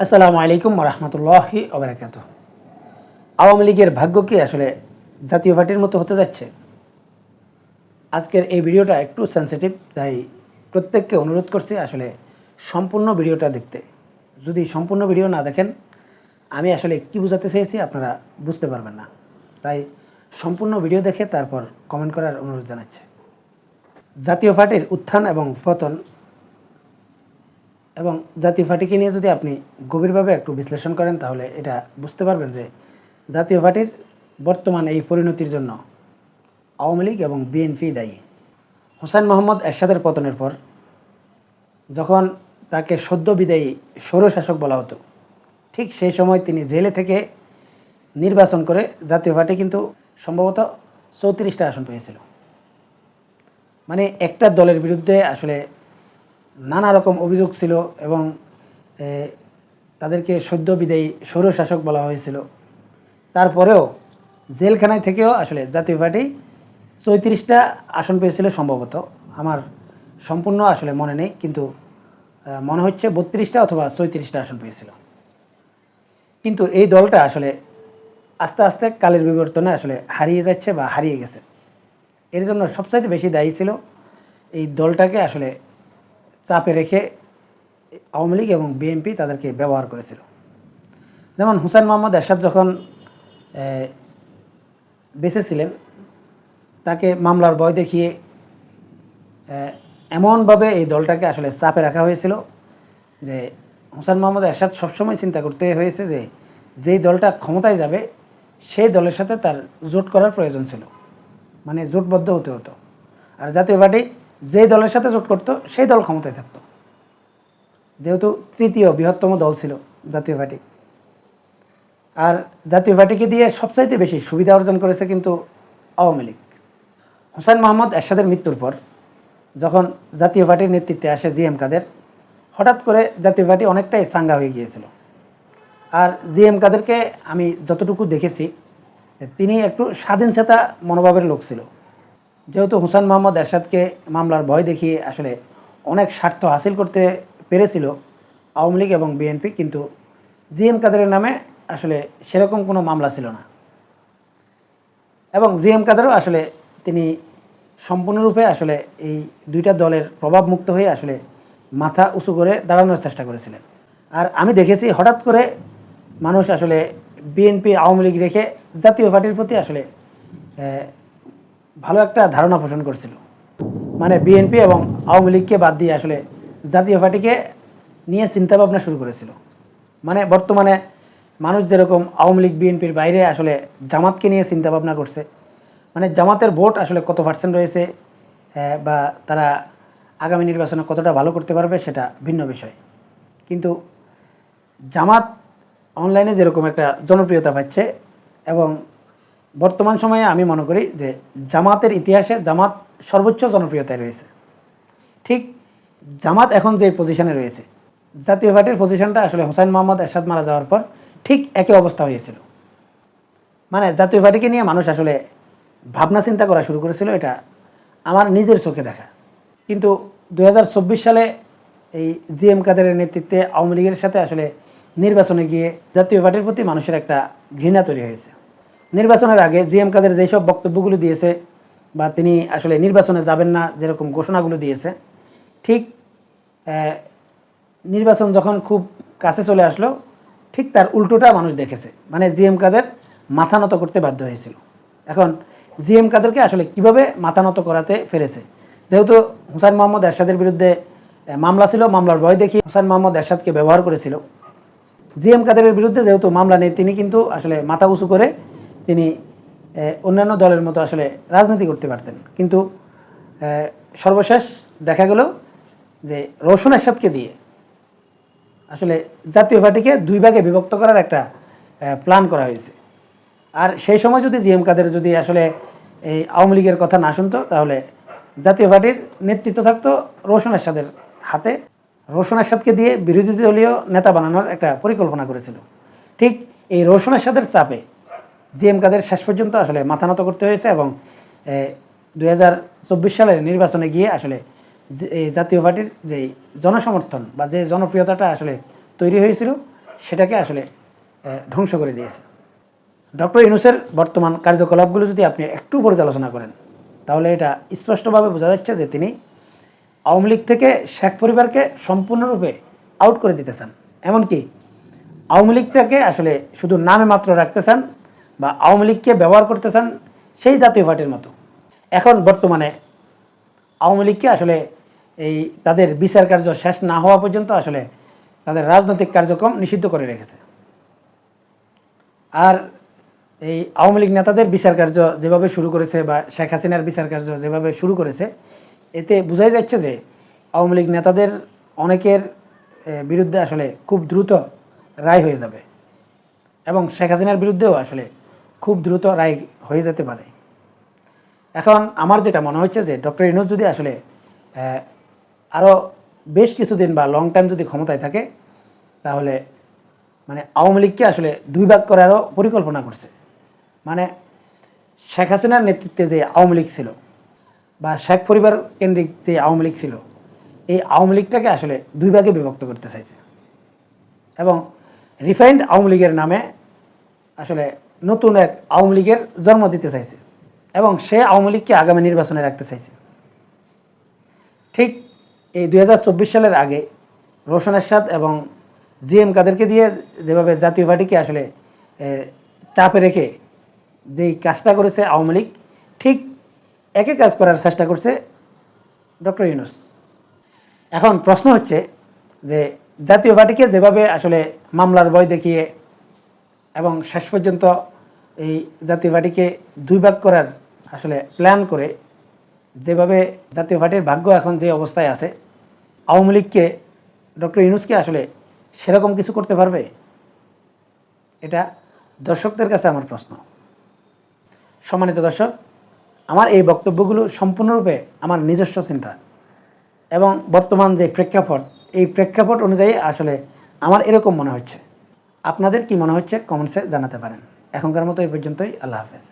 আসসালামু আলাইকুম রহমতুল্লাহি ওবরাকাত আওয়ামী লীগের ভাগ্য কি আসলে জাতীয় পার্টির মতো হতে যাচ্ছে? আজকের এই ভিডিওটা একটু সেন্সিটিভ তাই প্রত্যেককে অনুরোধ করছি আসলে সম্পূর্ণ ভিডিওটা দেখতে। যদি সম্পূর্ণ ভিডিও না দেখেন, আমি আসলে কী বোঝাতে চেয়েছি আপনারা বুঝতে পারবেন না। তাই সম্পূর্ণ ভিডিও দেখে তারপর কমেন্ট করার অনুরোধ জানাচ্ছে। জাতীয় পার্টির উত্থান এবং পতন এবং জাতীয় পার্টিকে নিয়ে যদি আপনি গভীরভাবে একটু বিশ্লেষণ করেন, তাহলে এটা বুঝতে পারবেন যে জাতীয় পার্টির বর্তমান এই পরিণতির জন্য আওয়ামী লীগ এবং বিএনপি দায়ী। হোসেন মোহাম্মদ এরশাদের পতনের পর যখন তাকে সদ্য বিদায়ী স্বৈরশাসক বলা হতো, ঠিক সেই সময় তিনি জেলে থেকে নির্বাচন করে জাতীয় পার্টি কিন্তু সম্ভবত চৌত্রিশটা আসন পেয়েছিল। মানে একটা দলের বিরুদ্ধে আসলে নানা রকম অভিযোগ ছিল এবং তাদেরকে সদ্য বিদায়ী স্বৈরশাসক বলা হয়েছিল। তারপরেও জেলখানায় থেকেও আসলে জাতীয় পার্টি চৌত্রিশটা আসন পেয়েছিল সম্ভবত। আমার সম্পূর্ণ আসলে মনে নেই, কিন্তু মনে হচ্ছে বত্রিশটা অথবা চৌত্রিশটা আসন পেয়েছিল। কিন্তু এই দলটা আসলে আস্তে আস্তে কালের বিবর্তনে আসলে হারিয়ে যাচ্ছে বা হারিয়ে গেছে। এর জন্য সবচাইতে বেশি দায়ী ছিল এই দলটাকে আসলে চাপে রেখে আওয়ামী লীগ এবং বিএনপি তাদেরকে ব্যবহার করেছিল। যেমন হুসেন মোহাম্মদ এরশাদ যখন বেঁচে ছিলেন, তাকে মামলার ভয় দেখিয়ে এমনভাবে এই দলটাকে আসলে চাপে রাখা হয়েছিল যে হুসেন মোহাম্মদ এরশাদ সবসময় চিন্তা করতে হয়েছে যে যেই দলটা ক্ষমতায় যাবে, সেই দলের সাথে তার জোট করার প্রয়োজন ছিল। মানে জোটবদ্ধ হতে হতো। আর জাতীয় পার্টি যেই দলের সাথে জোট করতো, সেই দল ক্ষমতায় থাকতো। যেহেতু তৃতীয় বৃহত্তম দল ছিল জাতীয় পার্টি। আর জাতীয় পার্টিকে দিয়ে সবচাইতে বেশি সুবিধা অর্জন করেছে কিন্তু আওয়ামী লীগ। হোসেন মোহাম্মদ এরশাদের মৃত্যুর পর যখন জাতীয় পার্টির নেতৃত্বে আসে জি এম কাদের, হঠাৎ করে জাতীয় পার্টি অনেকটাই চাঙ্গা হয়ে গিয়েছিল। আর জি এম কাদেরকে আমি যতটুকু দেখেছি, তিনি একটু স্বাধীনচেতা মনোভাবের লোক ছিল। যেহেতু হুসেন মোহাম্মদ এরশাদকে মামলার ভয় দেখিয়ে আসলে অনেক স্বার্থ হাসিল করতে পেরেছিল আওয়ামী লীগ এবং বিএনপি, কিন্তু জি এম কাদেরের নামে আসলে সেরকম কোনো মামলা ছিল না। এবং জি এম কাদেরও আসলে তিনি সম্পূর্ণরূপে আসলে এই দুইটা দলের প্রভাব মুক্ত হয়ে আসলে মাথা উঁচু করে দাঁড়ানোর চেষ্টা করেছিলেন। আর আমি দেখেছি হঠাৎ করে মানুষ আসলে বিএনপি, আওয়ামী লীগ রেখে জাতীয় পার্টির প্রতি আসলে ভালো একটা ধারণা পোষণ করছিল। মানে বিএনপি এবং আওয়ামী লীগকে বাদ দিয়ে আসলে জাতীয় পার্টিকে নিয়ে চিন্তাভাবনা শুরু করেছিল। মানে বর্তমানে মানুষ যেরকম আওয়ামী লীগ বিএনপির বাইরে আসলে জামাতকে নিয়ে চিন্তাভাবনা করছে। মানে জামাতের ভোট আসলে কত পার্সেন্ট রয়েছে বা তারা আগামী নির্বাচনে কতটা ভালো করতে পারবে সেটা ভিন্ন বিষয়। কিন্তু জামাত অনলাইনে যেরকম একটা জনপ্রিয়তা পাচ্ছে এবং বর্তমান সময়ে আমি মনে করি যে জামাতের ইতিহাসে জামাত সর্বোচ্চ জনপ্রিয়তায় রয়েছে। ঠিক জামাত এখন যে পজিশনে রয়েছে, জাতীয় পার্টির পজিশনটা আসলে হোসেন মোহাম্মদ এরশাদ মারা যাওয়ার পর ঠিক একই অবস্থা হয়েছিল। মানে জাতীয় পার্টিকে নিয়ে মানুষ আসলে ভাবনা চিন্তা করা শুরু করেছিল, এটা আমার নিজের চোখে দেখা। কিন্তু দু হাজার চব্বিশ সালে এই জি এম কাদেরের নেতৃত্বে আওয়ামী লীগের সাথে আসলে নির্বাচনে গিয়ে জাতীয় পার্টির প্রতি মানুষের একটা ঘৃণা তৈরি হয়েছে। নির্বাচনের আগে জি এম কাদের যেসব বক্তব্যগুলো দিয়েছে বা তিনি আসলে নির্বাচনে যাবেন না যেরকম ঘোষণাগুলো দিয়েছে, ঠিক নির্বাচন যখন খুব কাছে চলে আসলো, ঠিক তার উল্টোটা মানুষ দেখেছে। মানে জি এম কাদের মাথা নত করতে বাধ্য হয়েছিল। এখন জি এম কাদেরকে আসলে কীভাবে মাথা নত করাতে পেরেছে? যেহেতু হুসাইন মোহাম্মদ এরশাদের বিরুদ্ধে মামলা ছিল, মামলার ভয় দেখি হুসাইন মোহাম্মদ এরশাদকে ব্যবহার করেছিল। জি এম কাদেরের বিরুদ্ধে যেহেতু মামলা নেই, তিনি কিন্তু আসলে মাথা উঁচু করে তিনি অন্যান্য দলের মতো আসলে রাজনীতি করতে পারতেন। কিন্তু সর্বশেষ দেখা গেল যে রোশন এরশাদকে দিয়ে আসলে জাতীয় পার্টিকে দুই ভাগে বিভক্ত করার একটা প্ল্যান করা হয়েছে। আর সেই সময় যদি জিএম কাদের যদি আসলে এই আওয়ামী লীগের কথা না শুনতো, তাহলে জাতীয় পার্টির নেতৃত্ব থাকতো রোশন এরশাদের হাতে। রোশন এরশাদকে দিয়ে বিরোধী দলীয় নেতা বানানোর একটা পরিকল্পনা করেছিল। ঠিক এই রোশন এরশাদের চাপে জিএম কাদের শেষ পর্যন্ত আসলে মাথা নত করতে হয়েছে এবং দু হাজার চব্বিশ সালের নির্বাচনে গিয়ে আসলে জাতীয় পার্টির যে জনসমর্থন বা যে জনপ্রিয়তাটা আসলে তৈরি হয়েছিল, সেটাকে আসলে ধ্বংস করে দিয়েছে। ডক্টর ইনুসের বর্তমান কার্যকলাপগুলো যদি আপনি একটু পর্যালোচনা করেন, তাহলে এটা স্পষ্টভাবে বোঝা যাচ্ছে যে তিনি আওয়ামী লীগ থেকে শেখ পরিবারকে সম্পূর্ণরূপে আউট করে দিতে চান। এমনকি আওয়ামী লীগটাকে আসলে শুধু নামে মাত্র রাখতে চান বা আওয়ামী লীগকে ব্যবহার করতে চান সেই জাতীয় পার্টির মতো। এখন বর্তমানে আওয়ামী লীগকে আসলে এই তাদের বিচার কার্য শেষ না হওয়া পর্যন্ত আসলে তাদের রাজনৈতিক কার্যক্রম নিষিদ্ধ করে রেখেছে। আর এই আওয়ামী লীগ নেতাদের বিচার কার্য যেভাবে শুরু করেছে বা শেখ হাসিনার বিচার কার্য যেভাবে শুরু করেছে, এতে বোঝাই যাচ্ছে যে আওয়ামী লীগ নেতাদের অনেকের বিরুদ্ধে আসলে খুব দ্রুত রায় হয়ে যাবে। এবং শেখ হাসিনার বিরুদ্ধেও আসলে খুব দ্রুত রায় হয়ে যেতে পারে। এখন আমার যেটা মনে হচ্ছে যে ডক্টর ইনোজ যদি আসলে আরও বেশ কিছুদিন বা লং টাইম যদি ক্ষমতায় থাকে, তাহলে মানে আওয়ামী লীগকে আসলে দুই ভাগ করারও পরিকল্পনা করছে। মানে শেখ হাসিনার নেতৃত্বে যে আওয়ামী লীগ ছিল বা শেখ পরিবার কেন্দ্রিক যে আওয়ামী লীগ ছিল, এই আওয়ামী লীগটাকে আসলে দুই ভাগে বিভক্ত করতে চাইছে। এবং রিফাইন্ড আওয়ামী লীগের নামে আসলে নতুন এক আওয়ামী লীগের জন্ম দিতে চাইছে এবং সে আওয়ামী লীগকে আগামী নির্বাচনে রাখতে চাইছে। ঠিক এই দু হাজার চব্বিশ সালের আগে রোশন এরশাদ এবং জি এম কাদেরকে দিয়ে যেভাবে জাতীয় পার্টিকে আসলে চাপে রেখে যেই কাজটা করেছে আওয়ামী লীগ, ঠিক একই কাজ করার চেষ্টা করছে ডক্টর ইউনুস। এখন প্রশ্ন হচ্ছে যে জাতীয় পার্টিকে যেভাবে আসলে মামলার ভয় দেখিয়ে এবং শেষ পর্যন্ত এই জাতীয় পার্টিকে দুই ভাগ করার আসলে প্ল্যান করে যেভাবে জাতীয় পার্টির ভাগ্য এখন যে অবস্থায় আছে, আওয়ামী লীগকে, ডক্টর ইউনুসকে আসলে সেরকম কিছু করতে পারবে? এটা দর্শকদের কাছে আমার প্রশ্ন। সম্মানিত দর্শক, আমার এই বক্তব্যগুলো সম্পূর্ণরূপে আমার নিজস্ব চিন্তা এবং বর্তমান যে প্রেক্ষাপট, এই প্রেক্ষাপট অনুযায়ী আসলে আমার এরকম মনে হচ্ছে। আপনাদের কি মনে হচ্ছে? কমেন্টসে জানাতে পারেন। এখনকার মতো এই পর্যন্তই আল্লাহ হাফেজ।